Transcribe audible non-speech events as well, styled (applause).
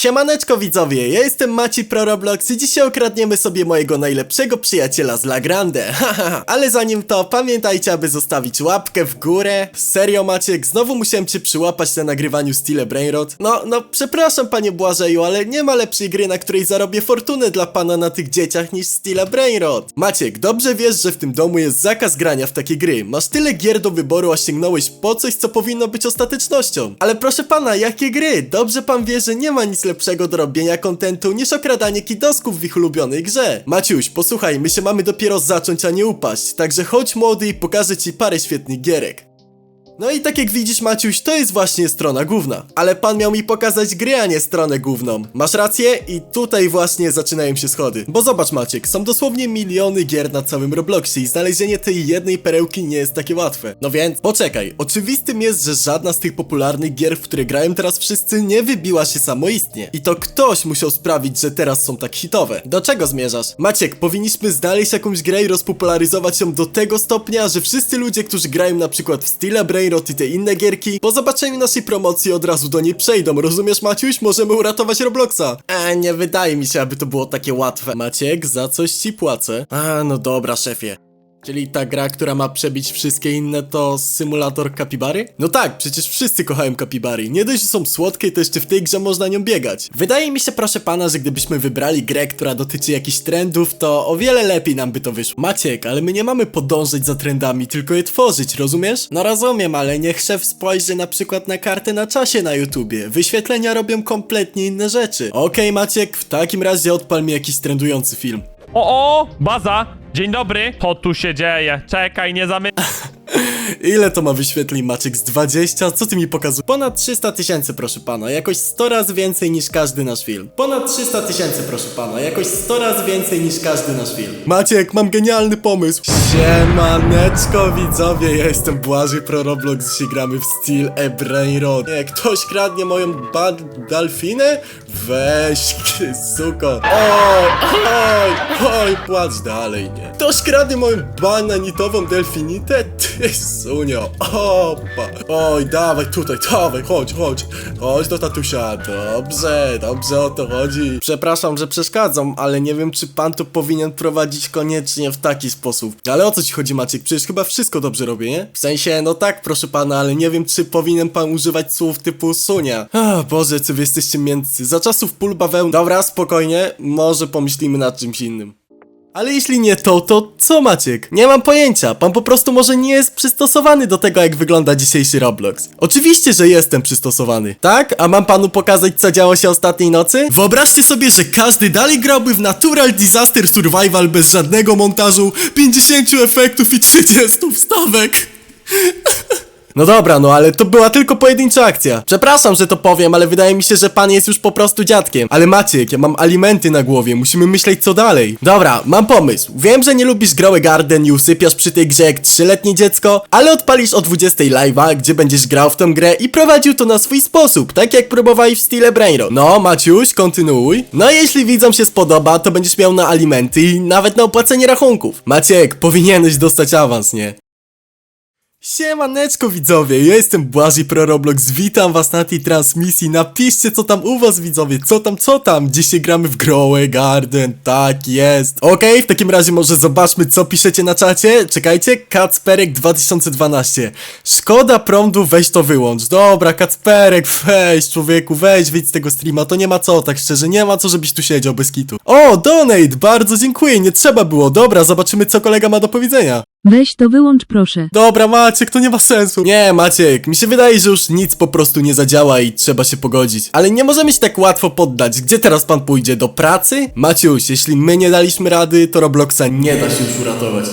Siemaneczko widzowie, ja jestem Maci Pro Roblox i dzisiaj okradniemy sobie mojego najlepszego przyjaciela z La Grande, (laughs) ale zanim to pamiętajcie aby zostawić łapkę w górę. Serio Maciek, znowu musiałem cię przyłapać na nagrywaniu Stile Brainrot. No, no przepraszam panie Błażeju, ale nie ma lepszej gry na której zarobię fortunę dla pana na tych dzieciach niż Stile Brainrot. Maciek, dobrze wiesz, że w tym domu jest zakaz grania w takie gry. Masz tyle gier do wyboru, a sięgnąłeś po coś, co powinno być ostatecznością. Ale proszę pana, jakie gry? Dobrze pan wie, że nie ma nic lepszego do robienia kontentu niż okradanie kidosków w ich ulubionej grze. Maciuś, posłuchaj, my się mamy dopiero zacząć, a nie upaść. Także chodź młody i pokażę ci parę świetnych gierek. No i tak jak widzisz Maciuś, to jest właśnie strona główna. Ale pan miał mi pokazać gry, a nie stronę główną. Masz rację i tutaj właśnie zaczynają się schody. Bo zobacz Maciek, są dosłownie miliony gier na całym Robloxie i znalezienie tej jednej perełki nie jest takie łatwe. No więc, poczekaj, oczywistym jest, że żadna z tych popularnych gier, w które grają teraz wszyscy, nie wybiła się samoistnie. I to ktoś musiał sprawić, że teraz są tak hitowe. Do czego zmierzasz? Maciek, powinniśmy znaleźć jakąś grę i rozpopularyzować ją do tego stopnia, że wszyscy ludzie, którzy grają na przykład w Stila I te inne gierki, po zobaczeniu naszej promocji od razu do niej przejdą. Rozumiesz Maciuś? Możemy uratować Robloxa. E, nie wydaje mi się, aby to było takie łatwe. Maciek, za coś ci płacę. A, no dobra, szefie. Czyli ta gra, która ma przebić wszystkie inne, to symulator kapibary? No tak, przecież wszyscy kochają kapibary. Nie dość, że są słodkie, to jeszcze w tej grze można nią biegać. Wydaje mi się, proszę pana, że gdybyśmy wybrali grę, która dotyczy jakichś trendów, to o wiele lepiej nam by to wyszło. Maciek, ale my nie mamy podążać za trendami, tylko je tworzyć, rozumiesz? No rozumiem, ale niech szef spojrzy na przykład na kartę na czasie na YouTubie. Wyświetlenia robią kompletnie inne rzeczy. Okej, Maciek, w takim razie odpal mi jakiś trendujący film. O, o, baza! Dzień dobry! Co tu się dzieje? Czekaj, nie zamy... (laughs) Ile to ma wyświetleń Maciek z 20? Co ty mi pokazujesz? Ponad 300 tysięcy proszę pana, jakoś 100 razy więcej niż każdy nasz film. Ponad 300 tysięcy proszę pana, jakoś 100 razy więcej niż każdy nasz film. Maciek, mam genialny pomysł. Siemaneczko widzowie, ja jestem Błażej Pro Roblox, dzisiaj gramy w Steel e Brain Rot. Nie, ktoś kradnie moją badalfinę? Weź, ty suko. Oj, oj, oj, płacz dalej, nie. Ktoś kradnie moją bananitową delfinitę? Ty sunio, opa. Oj, dawaj tutaj, dawaj, chodź, chodź. Chodź do tatusia, dobrze, dobrze o to chodzi. Przepraszam, że przeszkadzam, ale nie wiem, czy pan to powinien prowadzić koniecznie w taki sposób. Ale o co ci chodzi, Maciek? Przecież chyba wszystko dobrze robię, nie? W sensie, no tak, proszę pana, ale nie wiem, czy powinien pan używać słów typu sunia. Ach, Boże, co wy jesteście mięccy. Za czasów pól bawełny. Dobra, spokojnie, może pomyślimy nad czymś innym. Ale jeśli nie to, to co Maciek? Nie mam pojęcia, pan po prostu może nie jest przystosowany do tego, jak wygląda dzisiejszy Roblox. Oczywiście, że jestem przystosowany. Tak? A mam panu pokazać, co działo się ostatniej nocy? Wyobraźcie sobie, że każdy dalej grałby w Natural Disaster Survival bez żadnego montażu, 50 efektów i 30 wstawek. No dobra, no ale to była tylko pojedyncza akcja. Przepraszam, że to powiem, ale wydaje mi się, że pan jest już po prostu dziadkiem. Ale Maciek, ja mam alimenty na głowie, musimy myśleć co dalej. Dobra, mam pomysł. Wiem, że nie lubisz Groły Garden i usypiasz przy tej grze jak trzyletnie dziecko, ale odpalisz o 20 live'a, gdzie będziesz grał w tą grę i prowadził to na swój sposób, tak jak próbowałeś w stile Brainrot. No, Maciuś, kontynuuj. No jeśli widzom się spodoba, to będziesz miał na alimenty i nawet na opłacenie rachunków. Maciek, powinieneś dostać awans, nie? Siemaneczko widzowie, ja jestem Błażej Pro Roblox, witam was na tej transmisji, napiszcie co tam u was widzowie, co tam, co tam, dzisiaj gramy w Growe Garden, tak jest. Okej, w takim razie może zobaczmy co piszecie na czacie, czekajcie, Kacperek 2012, szkoda prądu, weź to wyłącz, dobra Kacperek, weź człowieku, weź wyjdź z tego streama, to nie ma co, tak szczerze, nie ma co żebyś tu siedział bez kitu. O, donate, bardzo dziękuję, nie trzeba było, dobra, zobaczymy co kolega ma do powiedzenia. Weź to wyłącz proszę. Dobra, Maciek, to nie ma sensu. Nie, Maciek, mi się wydaje, że już nic po prostu nie zadziała i trzeba się pogodzić. Ale nie możemy się tak łatwo poddać. Gdzie teraz pan pójdzie? Do pracy? Maciuś, jeśli my nie daliśmy rady, to Robloxa nie da się już uratować.